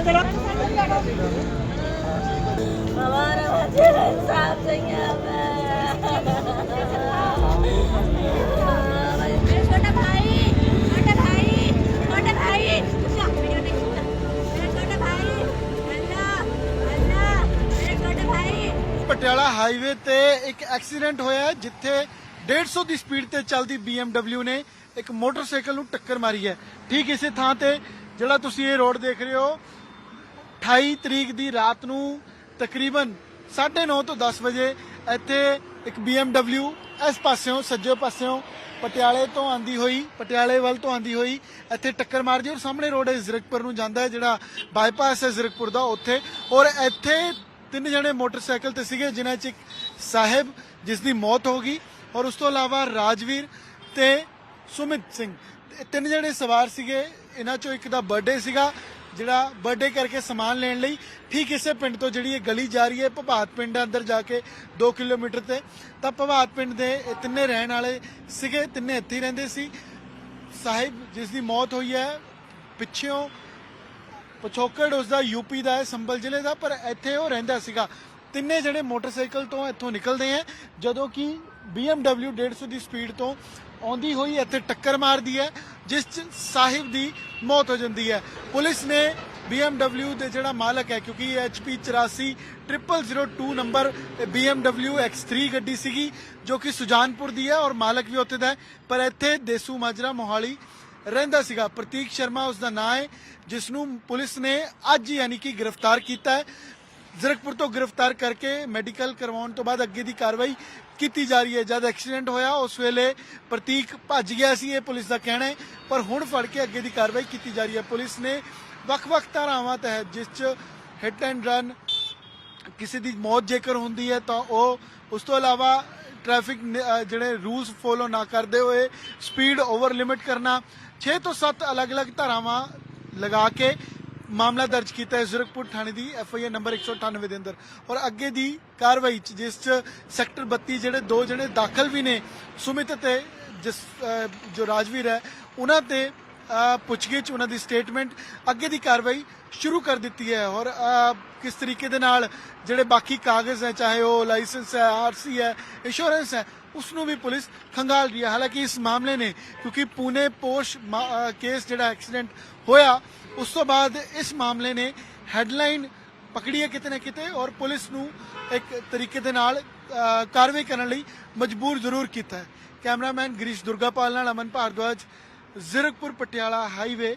ਪਿੱਛੇ ਚਲਾ हमारे बच्चे का इंसाफ चाहिए हमें छोटा भाई छोटा भाई छोटा भाई मेरा छोटा भाई अल्लाह अल्लाह मेरा छोटा भाई ਪਟਿਆਲਾ ਹਾਈਵੇ ਤੇ ਇੱਕ ਐਕਸੀਡੈਂਟ ਹੋਇਆ ਹੈ ਜਿੱਥੇ 150 ਦੀ ਸਪੀਡ ਤੇ ਚੱਲਦੀ BMW ਨੇ ਇੱਕ ਮੋਟਰਸਾਈਕਲ ਨੂੰ ਟੱਕਰ ਮਾਰੀ ਹੈ ਠੀਕ ਇਸੇ ਥਾਂ ਤੇ ਜਿਹੜਾ ਤੁਸੀਂ ਇਹ ਰੋਡ ਦੇਖ ਰਹੇ ਹੋ 28 ਤਰੀਕ ਦੀ ਰਾਤ ਨੂੰ ਤਕਰੀਬਨ 9:30 ਤੋਂ 10 ਵਜੇ ਇੱਥੇ ਇੱਕ BMW ਇਸ ਪਾਸਿਓਂ, ਸੱਜੇ ਪਾਸਿਓਂ ਪਟਿਆਲੇ ਤੋਂ ਆਂਦੀ ਹੋਈ, ਪਟਿਆਲੇ ਵੱਲ ਤੋਂ ਆਂਦੀ ਹੋਈ ਇੱਥੇ ਟੱਕਰ ਮਾਰਦੀ ਔਰ ਸਾਹਮਣੇ ਰੋਡ ਹੈ, ਜ਼ੀਰਕਪੁਰ ਨੂੰ ਜਾਂਦਾ ਹੈ, ਜਿਹੜਾ ਬਾਈਪਾਸ ਹੈ ਜ਼ੀਰਕਪੁਰ ਦਾ ਉੱਥੇ ਔਰ ਇੱਥੇ ਤਿੰਨ ਜਣੇ ਮੋਟਰਸਾਈਕਲ ਤੇ ਸੀਗੇ, ਜਿਨ੍ਹਾਂ 'ਚ ਇੱਕ ਸਾਹਿਬ ਜਿਸ ਦੀ ਮੌਤ ਹੋ ਗਈ ਔਰ ਉਸ ਤੋਂ ਇਲਾਵਾ ਰਾਜਵੀਰ ਤੇ ਸੁਮਿਤ ਸਿੰਘ। ਤਿੰਨ ਜਣੇ ਸਵਾਰ ਸੀਗੇ, ਇਹਨਾਂ 'ਚੋਂ ਇੱਕ ਦਾ ਬਰਥਡੇ ਸੀਗਾ ਜਿਹੜਾ ਬਰਥਡੇ ਕਰਕੇ ਸਮਾਨ ਲੈਣ ਲਈ ਠੀਕ ਇਸੇ ਪਿੰਡ ਤੋਂ ਜਿਹੜੀ ਇਹ ਗਲੀ ਜਾ ਰਹੀ ਹੈ, ਭਵਾਤ ਪਿੰਡ ਅੰਦਰ ਜਾ ਕੇ 2 ਕਿਲੋਮੀਟਰ ਤੇ। ਤਾਂ ਭਵਾਤ ਪਿੰਡ ਦੇ ਇਹ ਤਿੰਨੇ ਰਹਿਣ ਵਾਲੇ ਸੀਗੇ, ਤਿੰਨੇ ਇੱਥੇ ਹੀ ਰਹਿੰਦੇ ਸੀ। ਸਾਹਿਬ ਜਿਸ ਦੀ ਮੌਤ ਹੋਈ ਹੈ ਪਿੱਛੋਂ ਪਛੋਕੜ ਉਸ ਦਾ ਯੂਪੀ ਦਾ ਹੈ, ਸੰਭਲ ਜ਼ਿਲ੍ਹੇ ਦਾ, ਪਰ ਇੱਥੇ ਉਹ ਰਹਿੰਦਾ ਸੀਗਾ। ਤਿੰਨੇ ਜਿਹੜੇ ਮੋਟਰਸਾਈਕਲ ਤੋਂ ਇੱਥੋਂ ਨਿਕਲਦੇ ਆ ਜਦੋਂ ਕਿ BMW 150 ਦੀ ਸਪੀਡ ਤੋਂ ਆਉਂਦੀ ਹੋਈ ਇੱਥੇ ਟੱਕਰ ਮਾਰਦੀ ਹੈ, ਜਿਸ 'ਚ ਸਾਹਿਬ ਦੀ ਮੌਤ ਹੋ ਜਾਂਦੀ ਹੈ। ਪੁਲਿਸ ਨੇ BMW ਦੇ ਜਿਹੜਾ ਮਾਲਕ ਹੈ, ਕਿਉਂਕਿ ਇਹ HP 84 0002 ਨੰਬਰ BMW X3 ਗੱਡੀ ਸੀਗੀ, ਜੋ ਕਿ ਸੁਜਾਨਪੁਰ ਦੀ ਹੈ ਔਰ ਮਾਲਕ ਵੀ ਉੱਥੇ ਦਾ ਹੈ, ਪਰ ਇੱਥੇ ਦੇਸੂ ਮਾਜਰਾ ਮੋਹਾਲੀ ਰਹਿੰਦਾ ਸੀਗਾ। ਪ੍ਰਤੀਕ ਸ਼ਰਮਾ ਉਸ ਦਾ ਨਾਂ ਹੈ ਜਿਸ ਨੂੰ ਪੁਲਿਸ ਨੇ ਅੱਜ ਯਾਨੀ ਕਿ ਗ੍ਰਿਫਤਾਰ ਕੀਤਾ ਹੈ। ਜ਼ਰਕਪੁਰ ਤੋਂ ਗ੍ਰਿਫਤਾਰ ਕਰਕੇ ਮੈਡੀਕਲ ਕਰਵਾਉਣ ਤੋਂ ਬਾਅਦ ਅੱਗੇ ਦੀ ਕਾਰਵਾਈ ਕੀਤੀ ਜਾ ਰਹੀ ਹੈ। ਜਦ ਐਕਸੀਡੈਂਟ ਹੋਇਆ, ਉਸ ਵੇਲੇ ਪ੍ਰਤੀਕ ਭੱਜ ਗਿਆ ਸੀ, ਇਹ ਪੁਲਿਸ ਦਾ ਕਹਿਣਾ ਹੈ। ਪਰ ਹੁਣ ਫੜ ਕੇ ਅੱਗੇ ਦੀ ਕਾਰਵਾਈ ਕੀਤੀ ਜਾ ਰਹੀ ਹੈ। ਪੁਲਿਸ ਨੇ ਵੱਖ-ਵੱਖ ਧਾਰਾਵਾਂ ਤਹਿਤ, ਜਿਸ 'ਚ ਹਿੱਟ ਐਂਡ ਰਨ ਕਿਸੇ ਦੀ ਮੌਤ ਜੇਕਰ ਹੁੰਦੀ ਹੈ, ਤਾਂ ਉਹ ਉਸ ਤੋਂ ਇਲਾਵਾ ਟ੍ਰੈਫਿਕ ਜਿਹੜੇ ਰੂਲਸ ਫੋਲੋ ਨਾ ਕਰਦੇ ਹੋਏ ਸਪੀਡ ਓਵਰ ਲਿਮਿਟ ਕਰਨਾ 6 ਤੋਂ 7 ਅਲੱਗ-ਅਲੱਗ ਧਾਰਾਵਾਂ ਲਗਾ ਕੇ ਮਾਮਲਾ ਦਰਜ ਕੀਤਾ ਹੈ ਜ਼ੁਰਕਪੁਰ ਥਾਣੇ ਦੀ ਐਫ ਆਈ ਆਰ ਨੰਬਰ 198 ਦੇ ਅੰਦਰ। ਔਰ ਅੱਗੇ ਦੀ ਕਾਰਵਾਈ ਚ, ਜਿਸ ਚ ਸੈਕਟਰ 32 ਜਿਹੜੇ ਦੋ ਜਿਹੜੇ ਦਾਖਲ ਵੀ ਨੇ, ਸੁਮਿਤ ਤੇ ਜਿਸ ਜੋ ਰਾਜਵੀਰ ਹੈ, ਉਹਨਾਂ ਤੇ ਪੁੱਛਗਿੱਛ, ਉਹਨਾਂ ਦੀ ਸਟੇਟਮੈਂਟ ਅੱਗੇ ਦੀ ਕਾਰਵਾਈ ਸ਼ੁਰੂ ਕਰ ਦਿੱਤੀ ਹੈ ਔਰ ਕਿਸ ਤਰੀਕੇ ਦੇ ਨਾਲ ਜਿਹੜੇ ਬਾਕੀ ਕਾਗਜ਼ ਹੈ, ਚਾਹੇ ਉਹ ਲਾਇਸੈਂਸ ਹੈ ਆਰਸੀ ਹੈ ਇੰਸ਼ੋਰੈਂਸ ਹੈ ਉਸ ਨੂੰ ਵੀ ਪੁਲਿਸ ਖੰਗਾਲ ਰਹੀ ਹੈ। ਹਾਲਾਂਕਿ ਇਸ ਮਾਮਲੇ ਨੇ, ਕਿਉਂਕਿ ਪੂਨੇ ਪੋਸ਼ ਕੇਸ ਜਿਹੜਾ ਐਕਸੀਡੈਂਟ ਹੋਇਆ, ਉਸ ਤੋਂ ਬਾਅਦ ਇਸ ਮਾਮਲੇ ਨੇ ਹੈਡਲਾਈਨ ਪਕੜੀ ਹੈ ਕਿਤੇ ਨਾ ਕਿਤੇ ਔਰ ਪੁਲਿਸ ਨੂੰ ਇੱਕ ਤਰੀਕੇ ਦੇ ਨਾਲ ਕਾਰਵਾਈ ਕਰਨ ਲਈ ਮਜਬੂਰ ਜ਼ਰੂਰ ਕੀਤਾ ਹੈ। ਕੈਮਰਾਮੈਨ ਗਰੀਸ਼ ਦੁਰਗਾਪਾਲ ਨਾਲ ਅਮਨ ਭਾਰਦਵਾਜ ਜ਼ੀਰਕਪੁਰ ਪਟਿਆਲਾ ਹਾਈਵੇ